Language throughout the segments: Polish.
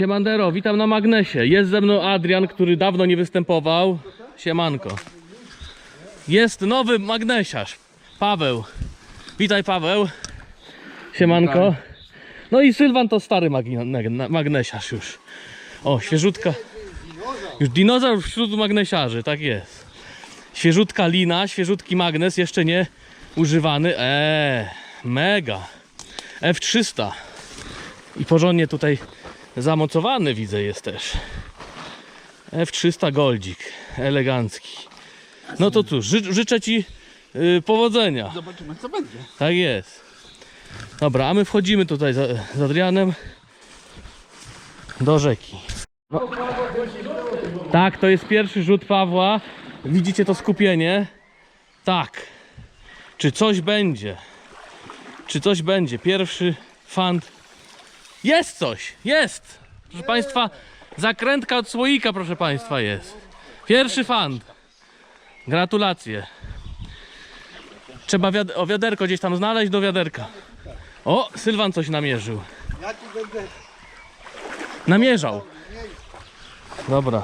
Siemandero, witam na magnesie. Jest ze mną Adrian, który dawno nie występował. Siemanko. Jest nowy magnesiarz. Paweł. Witaj Paweł. Siemanko. No i Sylwan to stary magne- magnesiarz już. O, świeżutka. Już dinozaur wśród magnesiarzy, tak jest. Świeżutka lina, świeżutki magnes, jeszcze nie używany. Eee, mega. F300. I porządnie tutaj zamocowany widzę jest też. F300 Goldzik, elegancki. No to cóż, ży życzę Ci y, powodzenia. Zobaczymy co będzie. Tak jest. Dobra, a my wchodzimy tutaj za, z Adrianem do rzeki. No. Tak, to jest pierwszy rzut Pawła. Widzicie to skupienie? Tak. Czy coś będzie? Czy coś będzie? Pierwszy fant. Jest coś! Jest! Proszę Państwa, zakrętka od słoika, proszę Państwa, jest. Pierwszy fant. Gratulacje. Trzeba wiad- o wiaderko gdzieś tam znaleźć do wiaderka. O, Sylwan coś namierzył. Ja będę Namierzał. Dobra.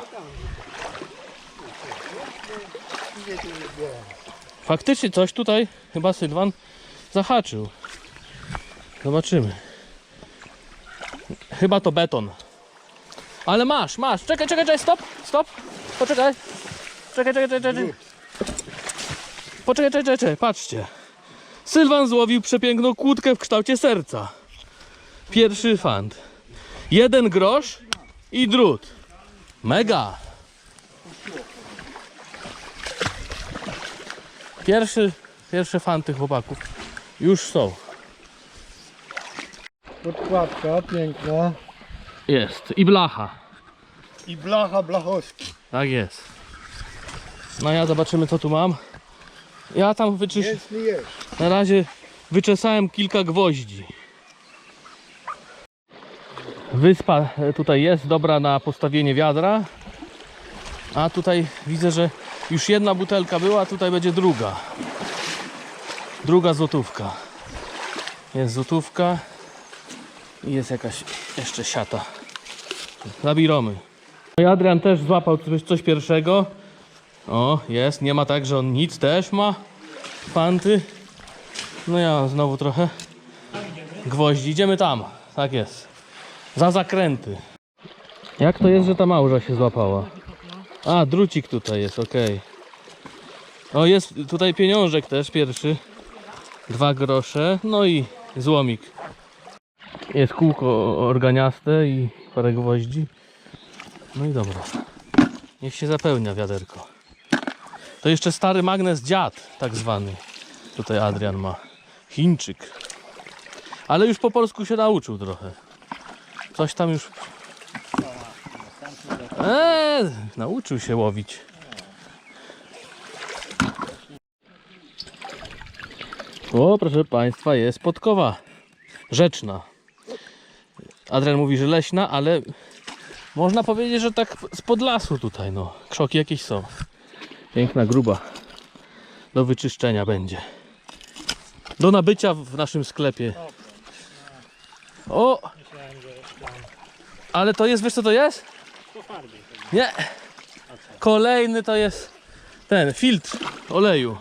Faktycznie coś tutaj chyba Sylwan zahaczył. Zobaczymy. Chyba to beton. Ale masz, masz. Czekaj, czekaj, czekaj, stop, stop. Poczekaj. Czekaj, czekaj, czekaj, czekaj. Poczekaj, czekaj, czekaj, patrzcie. Sylwan złowił przepiękną kłódkę w kształcie serca. Pierwszy fant. Jeden grosz i drut. Mega. Pierwszy, pierwsze fanty chłopaków już są. Podkładka piękna Jest. I blacha. i blacha blachowski. Tak jest. No ja zobaczymy co tu mam. Ja tam wyczysz... Nie jest. Na razie wyczesałem kilka gwoździ. Wyspa e, tutaj jest dobra na postawienie wiadra. A tutaj widzę, że już jedna butelka była, a tutaj będzie druga. Druga złotówka. Jest złotówka i jest jakaś jeszcze siata. Zabiromy. No i Adrian też złapał coś, pierwszego. O, jest. Nie ma tak, że on nic też ma. Fanty. No ja znowu trochę gwoździ. Idziemy tam. Tak jest. Za zakręty. Jak to jest, że ta małża się złapała? A, drucik tutaj jest, okej. O, jest tutaj pieniążek też pierwszy. Dwa grosze. No i złomik. Jest kółko organiaste i parę gwoździ. No i dobra. Niech się zapełnia wiaderko. To jeszcze stary magnes dziad, tak zwany. Tutaj Adrian ma. Chińczyk. Ale już po polsku się nauczył trochę. Coś tam już. Eee, nauczył się łowić. O, proszę Państwa, jest podkowa rzeczna. Adrian mówi, że leśna, ale można powiedzieć, że tak spod lasu tutaj, no. Krzoki jakieś są. Piękna, gruba. Do wyczyszczenia będzie. Do nabycia w naszym sklepie. O! Ale to jest, wiesz co to jest? Nie. Kolejny to jest ten filtr oleju.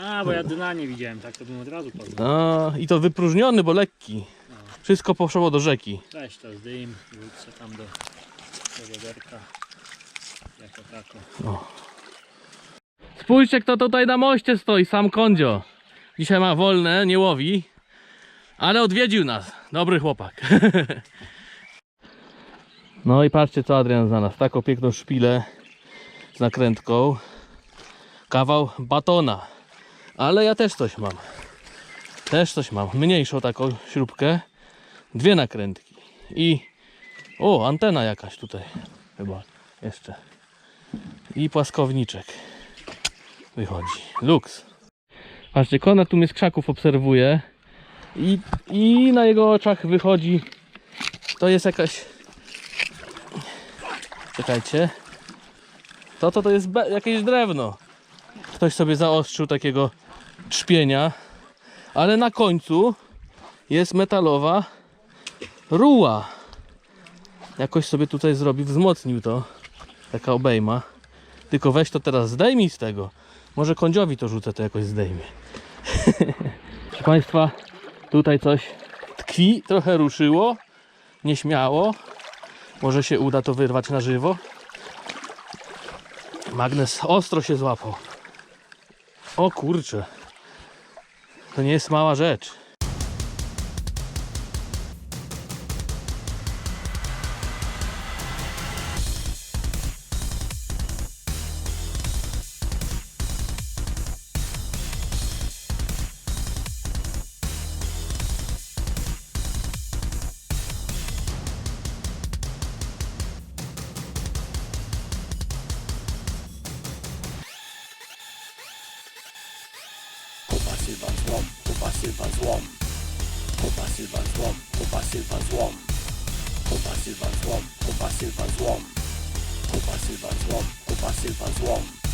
A, bo ja dna nie widziałem, tak to bym od razu poznał. No i to wypróżniony, bo lekki. Wszystko poszło do rzeki. Weź to zdejm, wrócę tam do, do wiaderka. Jako tako. Spójrzcie kto tutaj na moście stoi, sam kondzio. Dzisiaj ma wolne, nie łowi. Ale odwiedził nas. Dobry chłopak. No i patrzcie co Adrian znalazł. Taką piękną szpilę z nakrętką. Kawał batona. Ale ja też coś mam. Też coś mam. Mniejszą taką śrubkę. Dwie nakrętki. I o, antena jakaś tutaj. Chyba jeszcze. I płaskowniczek wychodzi. Luks. Patrzcie, Konrad tu mnie z krzaków obserwuje i, i na jego oczach wychodzi to jest jakaś czekajcie to to, to jest jakieś drewno ktoś sobie zaostrzył takiego trzpienia ale na końcu jest metalowa ruła jakoś sobie tutaj zrobił, wzmocnił to. Taka obejma. Tylko weź to teraz zdejmij z tego. Może kądziowi to rzucę, to jakoś zdejmie. Proszę Państwa, tutaj coś tkwi, trochę ruszyło. Nieśmiało. Może się uda to wyrwać na żywo. Magnes ostro się złapał. O kurczę. To nie jest mała rzecz. Silver Swarm, Opa Silver Swarm. Opa Silver Swarm, Opa Silver Swarm. Opa Silver Swarm, Opa Silver Swarm. Opa Silver Swarm, Opa Silver Swarm.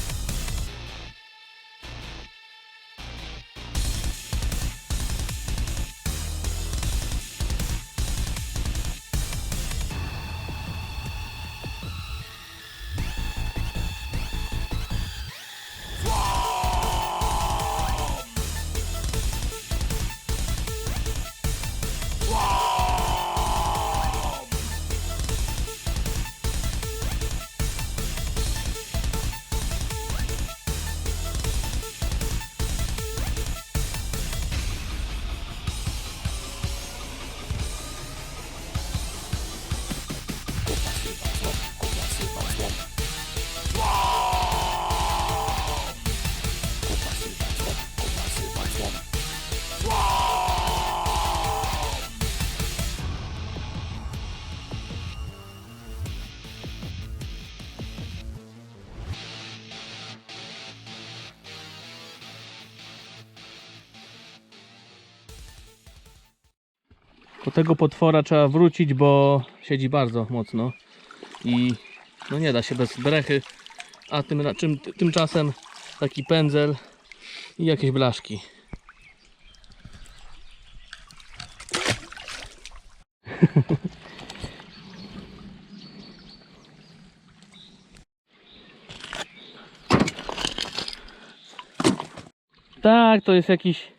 Do tego potwora trzeba wrócić, bo siedzi bardzo mocno i no nie da się bez brechy, a tym, tymczasem taki pędzel i jakieś blaszki. tak, to jest jakiś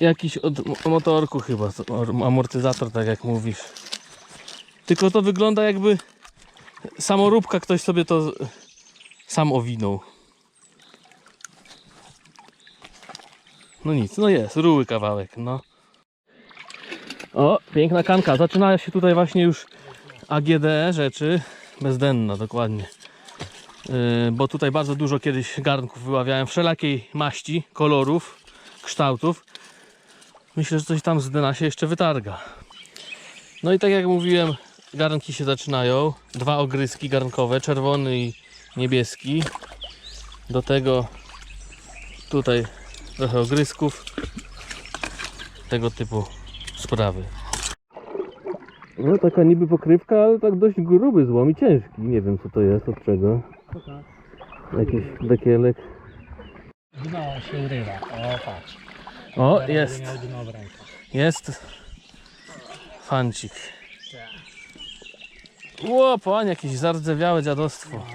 Jakiś od mo- motorku chyba, to am- amortyzator, tak jak mówisz. Tylko to wygląda jakby samoróbka ktoś sobie to sam owinął. No nic, no jest, ruły kawałek, no. O, piękna kanka. Zaczyna się tutaj właśnie już AGD rzeczy. Bezdenna, dokładnie. Yy, bo tutaj bardzo dużo kiedyś garnków wyławiałem wszelakiej maści, kolorów, kształtów. Myślę, że coś tam z dna się jeszcze wytarga. No i tak jak mówiłem, garnki się zaczynają. Dwa ogryski garnkowe, czerwony i niebieski. Do tego tutaj trochę ogrysków. Tego typu sprawy. No taka niby pokrywka, ale tak dość gruby złom i ciężki. Nie wiem co to jest, od czego. Jakiś dekielek. Dno się urywa. O, patrz. O, jest. Jest fancik. Ło, panie, jakieś zardzewiałe dziadostwo.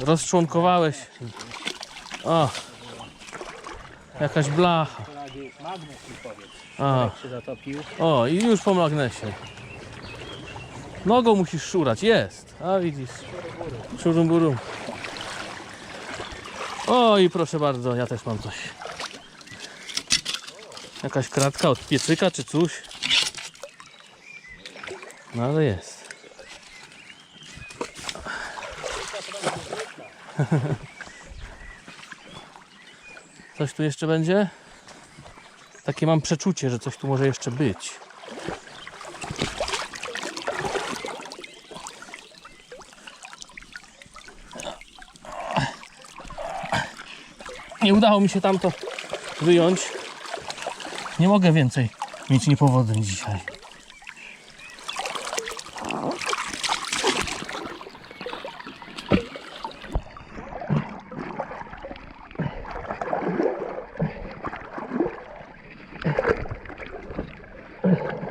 Rozczłonkowałeś. O, jakaś blacha. Magnes o, i już po magnesie. Nogą musisz szurać, jest. A widzisz. Szurum burum. O i proszę bardzo, ja też mam coś. Jakaś kratka od piecyka czy coś. No ale jest. Coś tu jeszcze będzie? Takie mam przeczucie, że coś tu może jeszcze być. Nie udało mi się tamto wyjąć. Nie mogę więcej mieć niepowodzeń dzisiaj.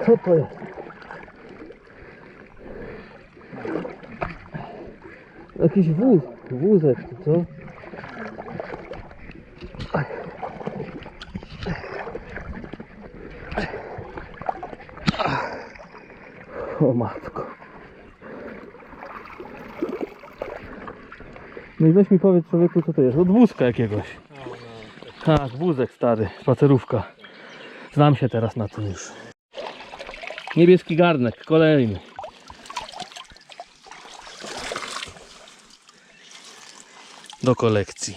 Co to jest? Jakiś wóz, wózek, co? I weź mi powiedz człowieku co to jest. Od wózka jakiegoś. Tak, wózek stary, spacerówka. Znam się teraz na tym już. Niebieski garnek, kolejny. Do kolekcji.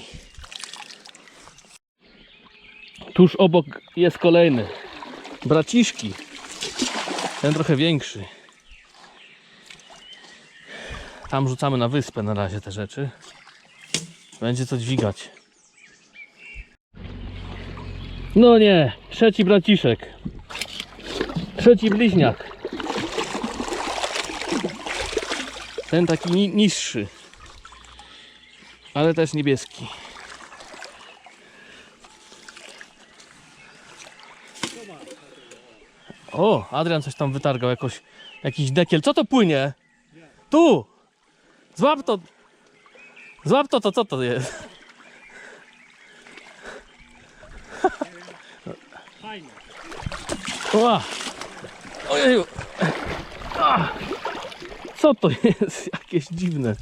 Tuż obok jest kolejny. Braciszki. Ten trochę większy. Tam rzucamy na wyspę na razie te rzeczy. Będzie co dźwigać. No nie, trzeci braciszek. Trzeci bliźniak. Ten taki ni niższy. Ale też niebieski. O, Adrian coś tam wytargał, jakoś, jakiś dekiel. Co to płynie? Tu! Złap to! Złap to, to co to jest? Fajne. Ła! Ojeju! A! Co to jest? Jakieś dziwne.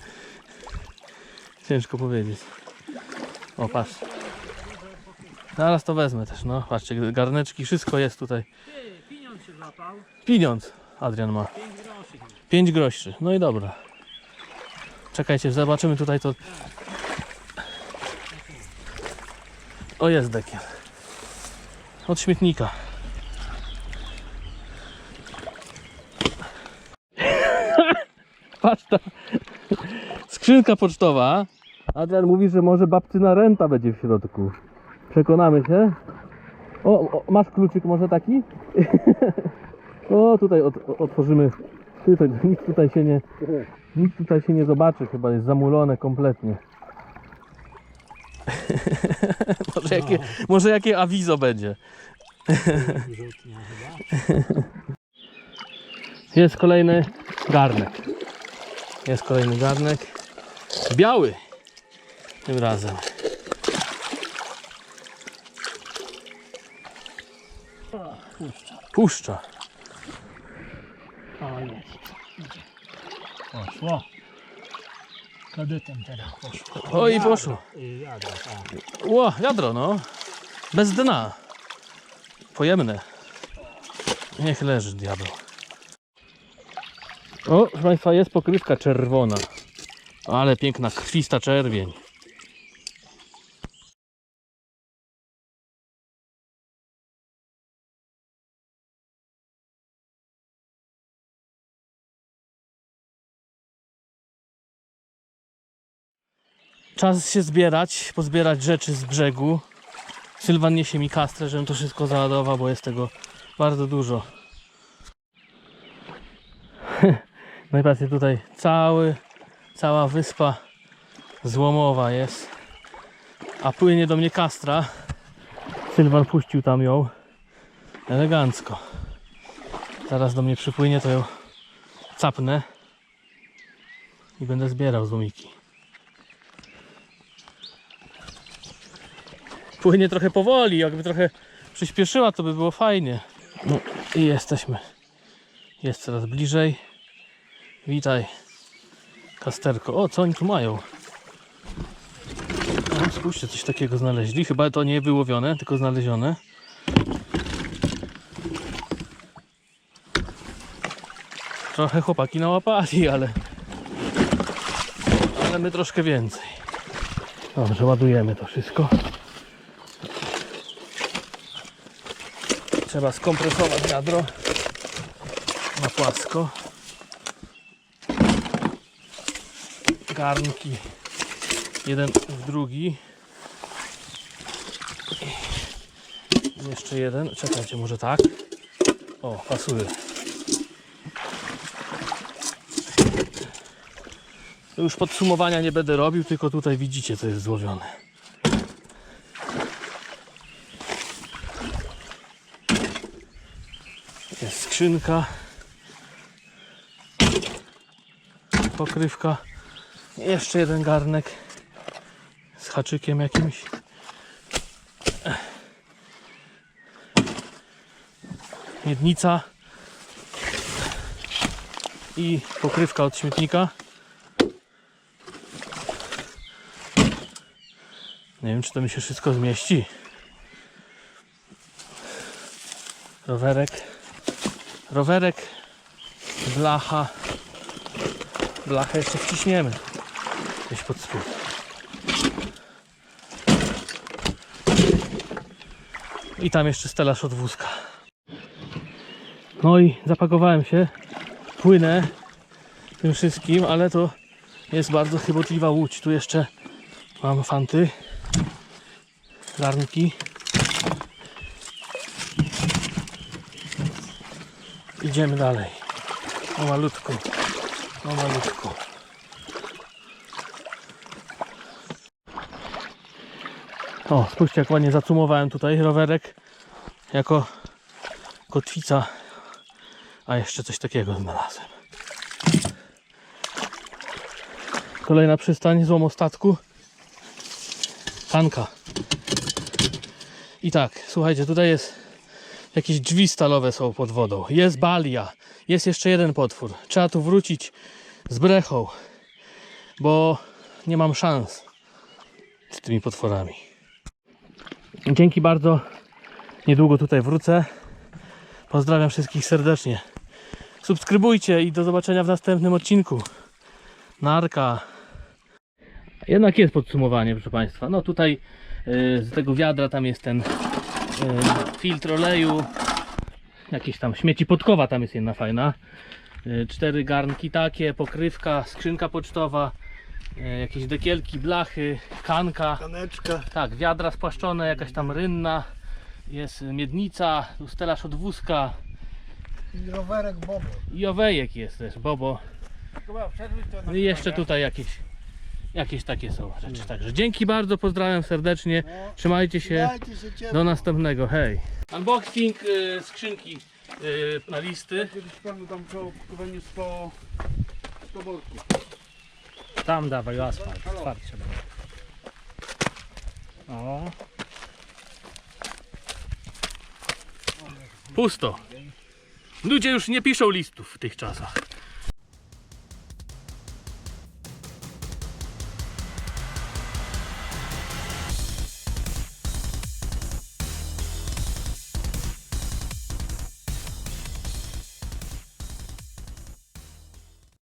Ciężko powiedzieć. O, patrz. Zaraz to wezmę też, no. Patrzcie, garneczki, wszystko jest tutaj. Ty, pieniądz się złapał. Pieniądz Adrian ma. 5 groszy. 5 groszy. No i dobra. Czekajcie, zobaczymy tutaj to. O, jest dekiel. Od śmietnika. Patrz skrzynka pocztowa. Adrian mówi, że może babcyna renta będzie w środku. Przekonamy się. O, o masz kluczyk może taki? O, tutaj ot, otworzymy. Tutaj, nic tutaj się nie. Nic tutaj się nie zobaczy, chyba jest zamulone kompletnie. może, jakie, może jakie awizo będzie. Rzutnia chyba. Jest kolejny garnek. Jest kolejny garnek. Biały. Tym razem. Puszcza. Puszcza. O, jest. Idzie. Poszło. Kadetem teraz poszło. O, i poszło. I jadro, tak. Ło, wiadro no. Bez dna. Pojemne. Niech leży diabeł. O, proszę Państwa, jest pokrywka czerwona. Ale piękna, krwista czerwień. Czas się zbierać, pozbierać rzeczy z brzegu. Sylwan niesie mi kastrę, żebym to wszystko załadował, bo jest tego bardzo dużo. No i patrzcie tutaj cały, cała wyspa złomowa jest. A płynie do mnie kastra. Sylwan puścił tam ją. Elegancko. Zaraz do mnie przypłynie, to ją capnę. I będę zbierał z Płynie trochę powoli, jakby trochę przyspieszyła, to by było fajnie. No i jesteśmy. Jest coraz bliżej. Witaj, kasterko. O, co oni tu mają? O, spójrzcie, coś takiego znaleźli. Chyba to nie wyłowione, tylko znalezione. Trochę chłopaki nałapali, ale... Ale my troszkę więcej. Dobrze, ładujemy to wszystko. Trzeba skompresować wiadro na płasko. Garnki jeden w drugi. Jeszcze jeden. Czekajcie, może tak. O, pasuje. To Już podsumowania nie będę robił, tylko tutaj widzicie, co jest złowione. Jest skrzynka. Pokrywka Jeszcze jeden garnek z haczykiem jakimś. Miednica i pokrywka od śmietnika. Nie wiem, czy to mi się wszystko zmieści. Rowerek. Rowerek. Blacha. Blachę jeszcze wciśniemy. Gdzieś pod spód. I tam jeszcze stelaż od wózka. No i zapakowałem się. Płynę tym wszystkim, ale to jest bardzo chybotliwa łódź. Tu jeszcze mam fanty. Garnki. Idziemy dalej. O malutku. O malutku. O, spójrzcie jak ładnie zacumowałem tutaj rowerek jako kotwica. A jeszcze coś takiego znalazłem. Kolejna przystań, złom o statku. Tanka. I tak, słuchajcie, tutaj jest jakieś drzwi stalowe są pod wodą. Jest balia. Jest jeszcze jeden potwór. Trzeba tu wrócić z brechą, bo nie mam szans z tymi potworami. Dzięki bardzo. Niedługo tutaj wrócę. Pozdrawiam wszystkich serdecznie. Subskrybujcie i do zobaczenia w następnym odcinku. Narka. Jednak jest podsumowanie, proszę Państwa. No tutaj y, z tego wiadra tam jest ten filtr oleju. Jakieś tam śmieci podkowa tam jest jedna fajna. Y, cztery garnki takie, pokrywka, skrzynka pocztowa, y, jakieś dekielki, blachy, kanka. Kaneczka. Tak, wiadra spłaszczone, jakaś tam rynna, jest miednica, tu stelaż od wózka I rowerek Bobo. i owejek jest też, bobo. I jeszcze tutaj jakieś, jakieś takie są rzeczy. Także dzięki bardzo, pozdrawiam serdecznie, trzymajcie się, do następnego, hej. Unboxing y, skrzynki y, na listy. Kiedyś panu tam po opakowaniu 100, 100 worków. Tam dawaj asfalt, będzie. O, Pusto. Ludzie już nie piszą listów w tych czasach.